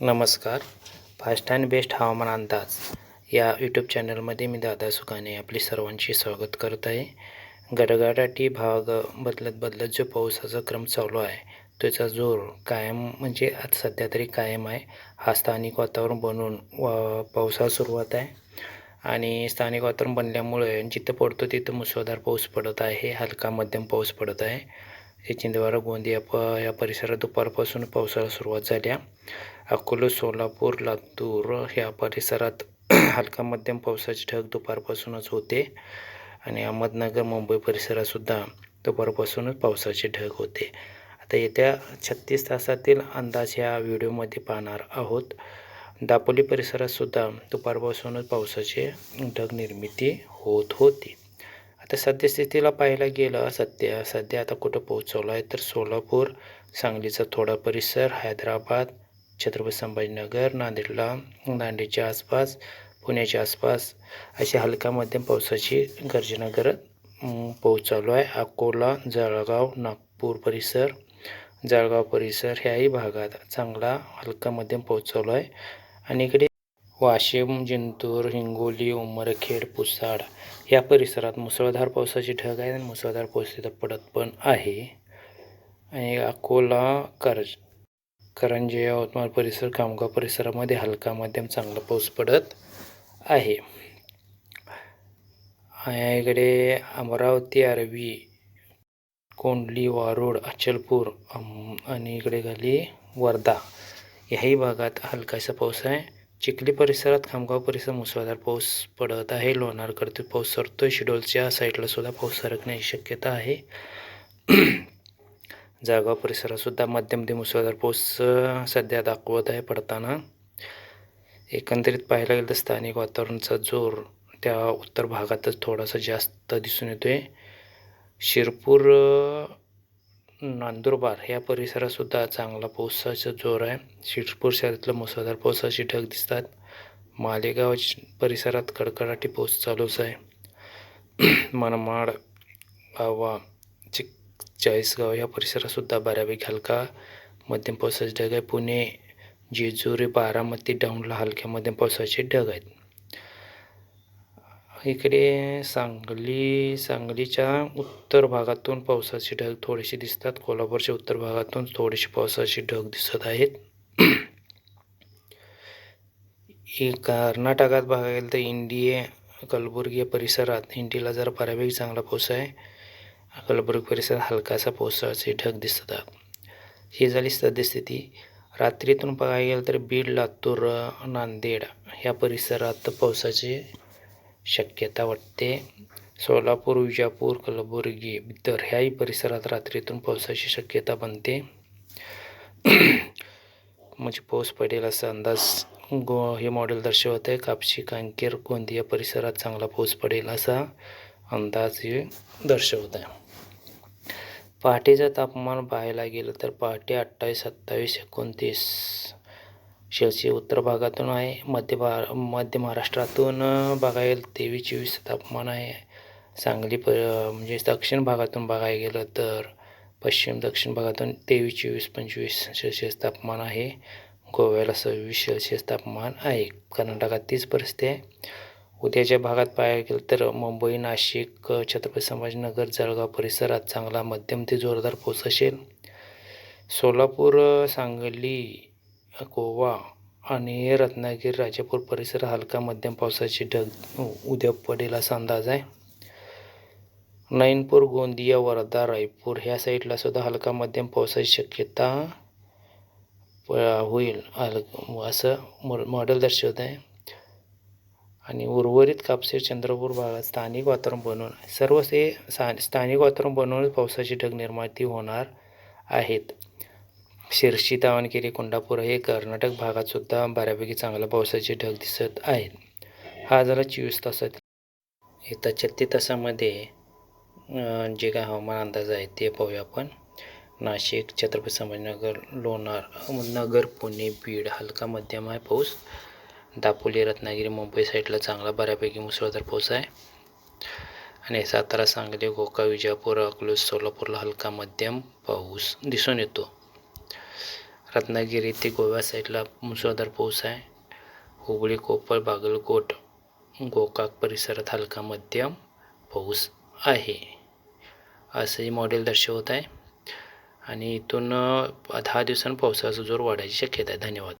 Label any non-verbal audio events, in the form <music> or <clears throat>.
नमस्कार. Fast and best हवामान अंदाज. या यूट्यूब चॅनलमध्ये मी दादा सुखाने आपली सर्वांची स्वागत करत आहे. गडगडाटी भाग बदलत बदलत जो पावसाचा क्रम चालू आहे त्याचा जोर कायम म्हणजे आज सध्या तरी कायम आहे. हा स्थानिक वातावरण बनून व पावसाला सुरुवात आहे. आणि स्थानिक वातावरण बनल्यामुळे जिथं पडतो तिथं मुसळधार पाऊस पडत आहे हलका मध्यम पाऊस पडत आहे. हे चिंदवारा गोंदिया प या परिसरात दुपारपासून पावसाला सुरुवात झाल्या. अकोला सोलापूर लातूर ह्या परिसरात <clears throat> हलका मध्यम पावसाचे ढग दुपारपासूनच होते आणि अहमदनगर मुंबई परिसरातसुद्धा दुपारपासूनच पावसाचे ढग होते. आता येत्या छत्तीस तासातील अंदाज ह्या व्हिडिओमध्ये पाहणार आहोत. दापोली परिसरातसुद्धा दुपारपासूनच पावसाचे ढग निर्मिती होत होती. आता सद्यस्थितीला पाहायला गेलं सध्या सध्या आता कुठं पोहोचवलं आहे तर सोलापूर सांगलीचा थोडा परिसर हैदराबाद छत्रपती संभाजीनगर नांदेडला नांदेडच्या आसपास पुण्याच्या आसपास अशा हलका मध्यम पावसाची गर्जना करत पाऊस चालू आहे. अकोला जळगाव नागपूर परिसर जळगाव परिसर ह्याही भागात चांगला हलका मध्यम पाऊस चालू आहे. आणि इकडे वाशिम जिंतूर हिंगोली उमरखेड पुसाड या परिसरात मुसळधार पावसाची ढग आहे आणि मुसळधार पाऊस तिथं पडत पण आहे. आणि अकोला कर्ज करंजे यवतमाळ परिसर खामगाव परिसरामध्ये हलका मध्यम चांगला पाऊस पडत आहे. इकडे अमरावती आरवी कोंडली वारूड अचलपूर अम, आणि इकडे खाली वर्धा याही भागात हलकासा पाऊस आहे. चिखली परिसरात खामगाव परिसर मुसळधार पाऊस पडत आहे. लोणारकडे पाऊस सरतोय. शिडोलच्या साईडला सुद्धा पाऊस सरकण्याची शक्यता आहे. जळगाव परिसरातसुद्धा मध्यम ते मुसळधार पाऊस सध्या दाखवत आहे. पडताना एकंदरीत पाहायला गेलं तर स्थानिक वातावरणाचा जोर त्या उत्तर भागातच थोडासा जास्त दिसून येतो आहे शिरपूर नांदुरबार या परिसरातसुद्धा चांगला पावसाचा जोर आहे. शिरपूर शहरातलं मुसळधार पावसाची ढग दिसतात. मालेगाव परिसरात कडकडाटी पाऊस चालूच आहे. <clears throat> मनमाड आवा चाळीसगाव या परिसरातसुद्धा बऱ्यापैकी हलका मध्यम पावसाचे ढग आहे पुणे जेजुरी बारामती डाऊनला हलक्या मध्यम पावसाचे ढग आहेत. इकडे सांगली सांगलीच्या उत्तर भागातून पावसाचे ढग थोडेसे दिसतात. कोल्हापूरच्या उत्तर भागातून थोडेसे पावसाचे ढग दिसत आहेत. <clears throat> हे कर्नाटकात बघायला गेलं तर इंडिये कलबुर्गी परिसरात इंडियाला जरा बऱ्यापैकी चांगला पाऊस आहे कलबुर्गी परिसरात हलकासा पावसाचे ढग दिसतात ही झाली सद्यस्थिती. रात्रीतून बघायला गेलं तर बीड लातूर नांदेड ह्या परिसरात पावसाची शक्यता वाटते. सोलापूर विजापूर कलबुर्गी बिदर ह्याही परिसरात रात्रीतून पावसाची शक्यता बनते. म्हणजे पाऊस पडेल असा अंदाज गो हे मॉडेल दर्शवत आहे. कापशी कांकेर गोंदिया परिसरात चांगला पाऊस पडेल असा अंदाज हे दर्शवत आहे. पहाटेचं तापमान पाहायला गेलं तर पहाटे अठ्ठावीस सत्तावीस एकोणतीस शेळशी उत्तर भागातून आहे. मध्य भा मध्य महाराष्ट्रातून बघायला तेवीस चोवीस तापमान आहे. सांगली प म्हणजे दक्षिण भागातून बघायला गेलं तर पश्चिम दक्षिण भागातून तेवीस चोवीस पंचवीस सेल्सिअस तापमान आहे. गोव्याला सव्वीस सेल्सिअस तापमान आहे. कर्नाटकात तीच परिस्थिती आहे. उद्याच्या भागात पाहायला गेलं तर मुंबई नाशिक छत्रपती संभाजीनगर जळगाव परिसरात चांगला मध्यम ते जोरदार पाऊस असेल. सोलापूर सांगली गोवा आणि रत्नागिरी राजापूर परिसर हलका मध्यम पावसाची ढग उद्या पडेल असा अंदाज आहे. नैनपूर गोंदिया वर्धा रायपूर ह्या साईडला सुद्धा हलका मध्यम पावसाची शक्यता प- होईल. हल असं मॉडेल दर्शवत आहे. आणि उर्वरित कापसे चंद्रपूर भागात स्थानिक वातावरण बनवून सर्व ते सा स्थानिक वातावरण बनवूनच पावसाची ढग निर्माती होणार आहेत. शिर्शी तावणगिरी कोंडापूर हे कर्नाटक भागातसुद्धा बऱ्यापैकी चांगला पावसाचे ढग दिसत आहेत. हा झाला चोवीस तासात येत्या छत्तीस तासामध्ये जे काय हवामान अंदाज आहे ते पाहूया आपण. नाशिक छत्रपती संभाजीनगर लोणार नगर पुणे बीड हलका मध्यम आहे पाऊस. दापोली रत्नागिरी मुंबई साईडला चांगला बऱ्यापैकी मुसळधार पाऊस आहे. आणि सातारा सांगली गोका विजापूर अकलूज सोलापूरला हलका मध्यम पाऊस दिसून येतो. रत्नागिरी ते गोव्या साईडला मुसळधार पाऊस आहे. हुबळी कोपळ बागलकोट गोकाक परिसरात हलका मध्यम पाऊस आहे. असंही मॉडेल दर्शवत आहे. आणि इथून दहा दिवसांनी पावसाचा जोर वाढायची शक्यता आहे. धन्यवाद.